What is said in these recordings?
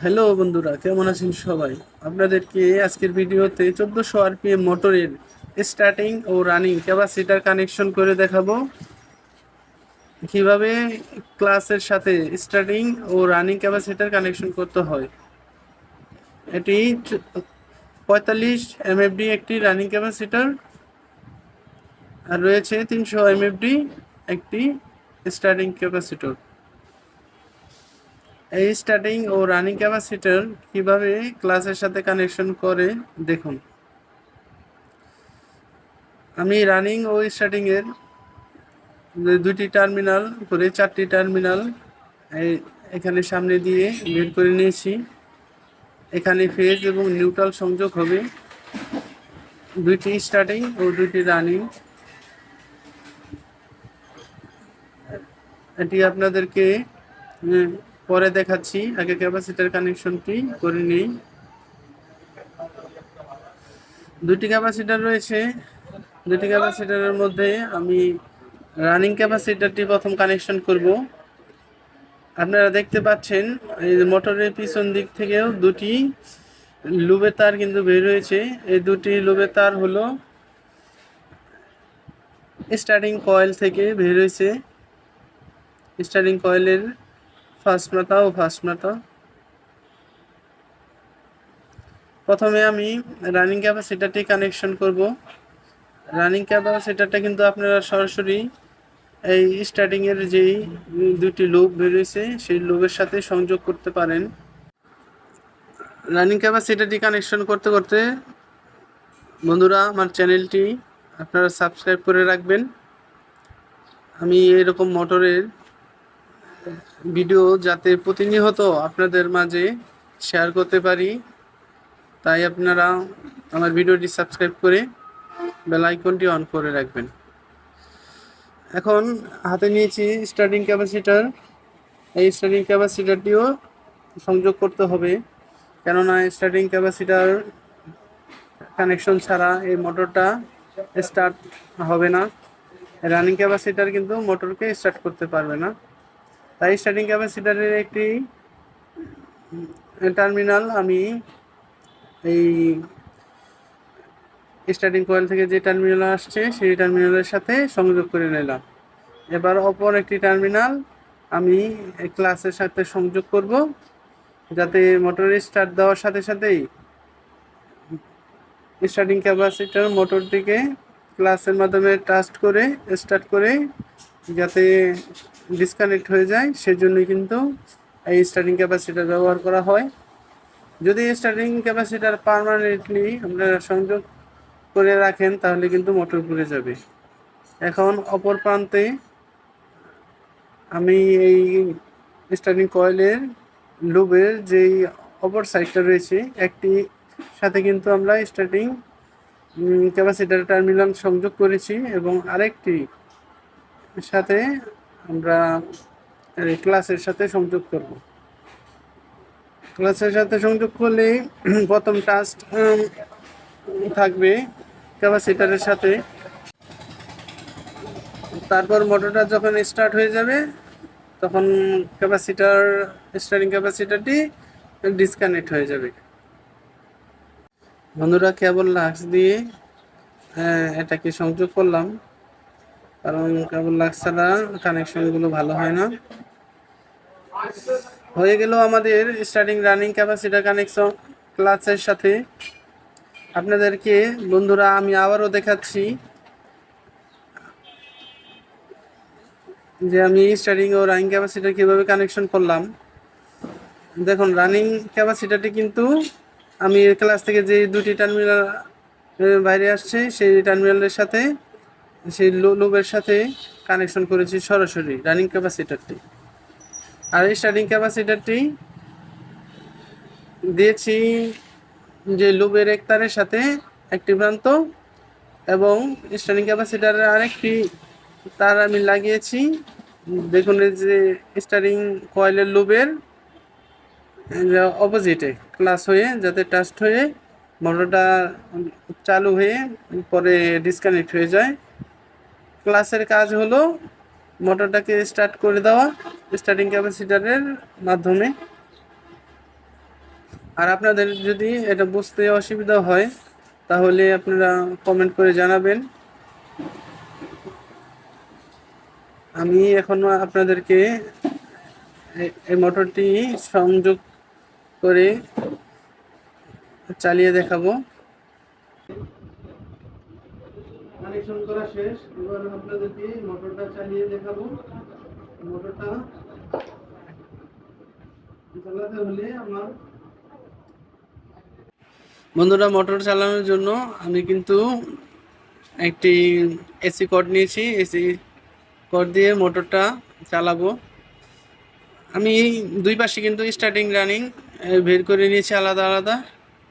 Hello বন্ধুরা, কেমন আছেন সবাই? আপনাদেরকে আজকের ভিডিওতে চোদ্দোশো আরপিএম মোটরের স্টার্টিং ও রানিং ক্যাপাসিটার কানেকশন করে দেখাবো। কীভাবে ক্লাসের সাথে স্টার্টিং ও রানিং ক্যাপাসিটার কানেকশন করতে হয়। এটি পঁয়তাল্লিশ এমএফডি একটি রানিং ক্যাপাসিটার আর রয়েছে তিনশো এমএফডি একটি স্টার্টিং ক্যাপাসিটর এই স্টার্টিং ও রানিং ক্যাপাসিটর কীভাবে ক্লাসের সাথে কানেকশন করে দেখুন। আমি রানিং ও স্টার্টিং এর দুটি টার্মিনাল করে চারটি টার্মিনাল এখানে সামনে দিয়ে বের করে নিয়েছি। এখানে ফেজ এবং নিউট্রাল সংযোগ হবে। দুইটি স্টার্টিং ও দুইটি রানিং এটি আপনাদেরকে উম, পরে দেখাচ্ছি। আগে ক্যাপাসিটার কানেকশনটি করে নিই? দুটি ক্যাপাসিটার রয়েছে। দুটি ক্যাপাসিটারের মধ্যে আমি রানিং ক্যাপাসিটারটি প্রথম কানেকশন করব। আপনারা দেখতে পাচ্ছেন, এই মোটরের পিছন দিক থেকেও দুটি লুবে তার কিন্তু বের হয়েছে। এই দুটি লুবের তার হলো স্টার্টিং কয়েল থেকে বের হয়েছে। স্টার্টিং কয়েলের ফার্স্ট মাথা ও ফার্স্ট প্রথমে আমি রানিং ক্যাপাসিটারটি কানেকশন করব। রানিং ক্যাপাসিটারটা কিন্তু আপনারা সরাসরি এই স্টার্টিং এর যেই দুটি লুপ বেরিয়েছে সেই লুপের সাথে সংযোগ করতে পারেন। রানিং ক্যাপাসিটারটি কানেকশন করতে করতে বন্ধুরা, আমার চ্যানেলটি আপনারা সাবস্ক্রাইব করে রাখবেন। আমি এরকম মোটরের ভিডিও যাতে প্রতিনিয়ত আপনাদের মাঝে শেয়ার করতে পারি, তাই আপনারা আমার ভিডিওটি সাবস্ক্রাইব করে বেল আইকনটি অন করে রাখবেন। এখন হাতে নিয়েছি স্টার্টিং ক্যাপাসিটার এই স্টার্টিং ক্যাপাসিটারটিও সংযোগ করতে হবে, কেননা স্টার্টিং ক্যাপাসিটার কানেকশন ছাড়া এই মোটরটা স্টার্ট হবে না। রানিং ক্যাপাসিটার কিন্তু মোটরকে স্টার্ট করতে পারবে না। তাই স্টার্টিং ক্যাপাসিটারের একটি টার্মিনাল আমি এই স্টার্টিং কয়েল থেকে যে টার্মিনাল আসছে, সেই টার্মিনালের সাথে সংযোগ করে নিলাম। এবার অপর একটি টার্মিনাল আমি ক্লাসের সাথে সংযোগ করব, যাতে মোটরের স্টার্ট দেওয়ার সাথে সাথেই স্টার্টিং ক্যাপাসিটার মোটরটিকে ক্লাসের মাধ্যমে টাস্ট করে স্টার্ট করে, যাতে ডিসকানেক্ট হয়ে যায়, সেজন্যই কিন্তু এই স্টার্টিং ক্যাপাসিটার ব্যবহার করা হয়। যদি স্টার্টিং ক্যাপাসিটার পারমানেন্টলি আপনারা সংযোগ করে রাখেন, তাহলে কিন্তু মোটর পুড়ে যাবে। এখন অপর প্রান্তে আমি এই স্টার্টিং কয়েলের লুবের যেই অপর সাইডটা রয়েছে, একটি সাথে কিন্তু আমরা স্টার্টিং ক্যাপাসিটার টার্মিনাল সংযোগ করেছি এবং আরেকটি সাথে আমরা ক্লাসের সাথে সংযোগ করব। ক্লাসের সাথে সংযোগ করলে প্রথম টাস্ট থাকবে ক্যাপাসিটারের সাথে। তারপর মোটরটা যখন স্টার্ট হয়ে যাবে তখন ক্যাপাসিটার স্টার্টিং ক্যাপাসিটারটি ডিসকানেক্ট হয়ে যাবে। বন্ধুরা কেবল লাক্স দিয়ে হ্যাঁ, এটাকে সংযোগ করলাম। কারণ কেবল লাক্স ছাড়া কানেকশনগুলো ভালো হয় না। হয়ে গেল আমাদের স্টার্টিং রানিং ক্যাপাসিটার কানেকশন ক্লাসের সাথে। আপনাদেরকে, বন্ধুরা, আমি আবারও দেখাচ্ছি যে আমি স্টার্টিং ও রানিং ক্যাপাসিটার কীভাবে কানেকশন করলাম। দেখুন রানিং ক্যাপাসিটারটি কিন্তু আমি ক্লাস থেকে যে দুটি টার্মিনাল বাইরে আসছে, সেই টার্মিনালের সাথে সেই লুবের সাথে কানেকশন করেছি সরাসরি রানিং ক্যাপাসিটারটি আর এই স্টার্টিং ক্যাপাসিটারটি দিয়েছি যে লুবের এক তারের সাথে একটি প্রান্ত এবং স্টার্টিং ক্যাপাসিটারের আরেকটি তার আমি লাগিয়েছি। দেখুন যে স্টারিং কয়েলের লুবের অপোজিটে ক্লাস হয়ে যাতে টাস্ট হয়ে মোটরটা চালু হয়ে, পরে ডিসকানেক্ট হয়ে যায়। ক্লাসের কাজ হলো মোটরটাকে স্টার্ট করে দেওয়া স্টার্টিং ক্যাপাসিটারের মাধ্যমে। আর আপনাদের যদি এটা বুঝতে অসুবিধা হয়, তাহলে আপনারা কমেন্ট করে জানাবেন। আমি এখন আপনাদেরকে এই মোটরটি সংযোগ করে চালিয়ে দেখাবো। কানেকশন করা শেষ। এবার আপনাদেরকে মোটরটা চালিয়ে দেখাবো। মোটরটা চালাতে হলে আমার বন্ধুরা, মোটর চালানোর জন্য আমি কিন্তু একটি এসি কর্ড নিয়েছি। এসি কর্ড দিয়ে মোটরটা চালাবো। আমি দুই পাশে কিন্তু স্টার্টিং রানিং বের করে নিয়েছি আলাদা আলাদা।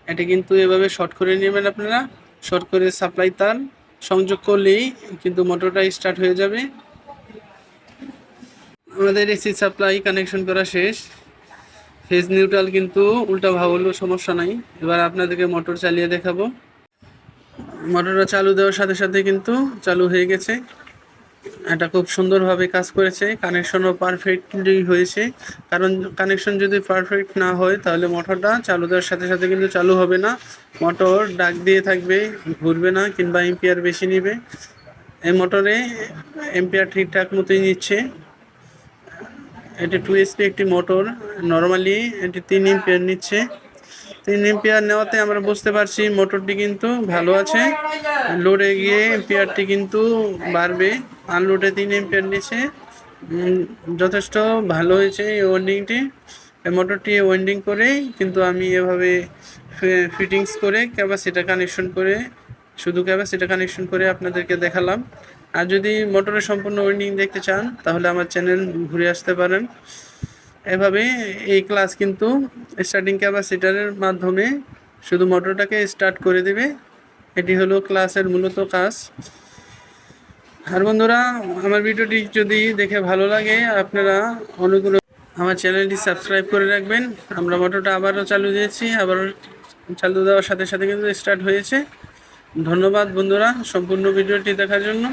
এটা কিন্তু এভাবে শর্ট করে নেবেন আপনারা। শর্ট করে সাপ্লাই তার। সংযোগ করলেই কিন্তু মোটরটা স্টার্ট হয়ে যাবে। আমাদের এসি সাপ্লাই কানেকশন করা শেষ। ফেজ নিউট্রাল কিন্তু উল্টা ভাবলেও সমস্যা নাই। এবার আপনাদেরকে মোটর চালিয়ে দেখাবো। মোটরটা চালু দেওয়ার সাথে সাথে কিন্তু চালু হয়ে গেছে। এটা খুব সুন্দরভাবে কাজ করেছে। কানেকশনও পারফেক্টলি হয়েছে। কারণ কানেকশন যদি পারফেক্ট না হয়, তাহলে মোটরটা চালু দেওয়ার সাথে সাথে কিন্তু চালু হবে না। মোটর ডাক দিয়ে থাকবে, ঘুরবে না কিংবা এম্পিয়ার বেশি নেবে। এই মোটরে এম্পিয়ার ঠিকঠাক মতোই নিচ্ছে। এটি টু এসপি একটি মোটর নর্মালি এটি তিন এম্পিয়ার নিচ্ছে। তিন এম্পিয়ার নেওয়াতে আমরা বুঝতে পারছি মোটরটি কিন্তু ভালো আছে। লোডে গিয়ে এম্পিয়ারটি কিন্তু বাড়বে। আনলোডে তিন এম্পিয়ার উম, যথেষ্ট ভালো হয়েছে এই ওয়েন্ডিংটি মোটরটি ওয়েন্ডিং করেই কিন্তু আমি এভাবে ফিটিংস করে ক্যাপাসিটা কানেকশন করে শুধু ক্যাপাসিটা কানেকশন করে আপনাদেরকে দেখালাম। আর যদি মোটরের সম্পূর্ণ ওয়েন্ডিং দেখতে চান তাহলে আমার চ্যানেল ঘুরে আসতে পারেন। এভাবে এই ক্লাস কিন্তু স্টার্টিং ক্যাপাসিটারের মাধ্যমে শুধু মোটরটাকে স্টার্ট করে দেবে। এটি হলো ক্লাসের মূলত কাজ। আর বন্ধুরা, আমার ভিডিওটি যদি দেখে ভালো লাগে, আপনারা অনুগ্রহ আমার চ্যানেলটি সাবস্ক্রাইব করে রাখবেন। আমরা মোটরটা আবারও চালু দিয়েছি আবার চালু দেওয়ার সাথে সাথে কিন্তু স্টার্ট হয়েছে। ধন্যবাদ বন্ধুরা, সম্পূর্ণ ভিডিওটি দেখার জন্য।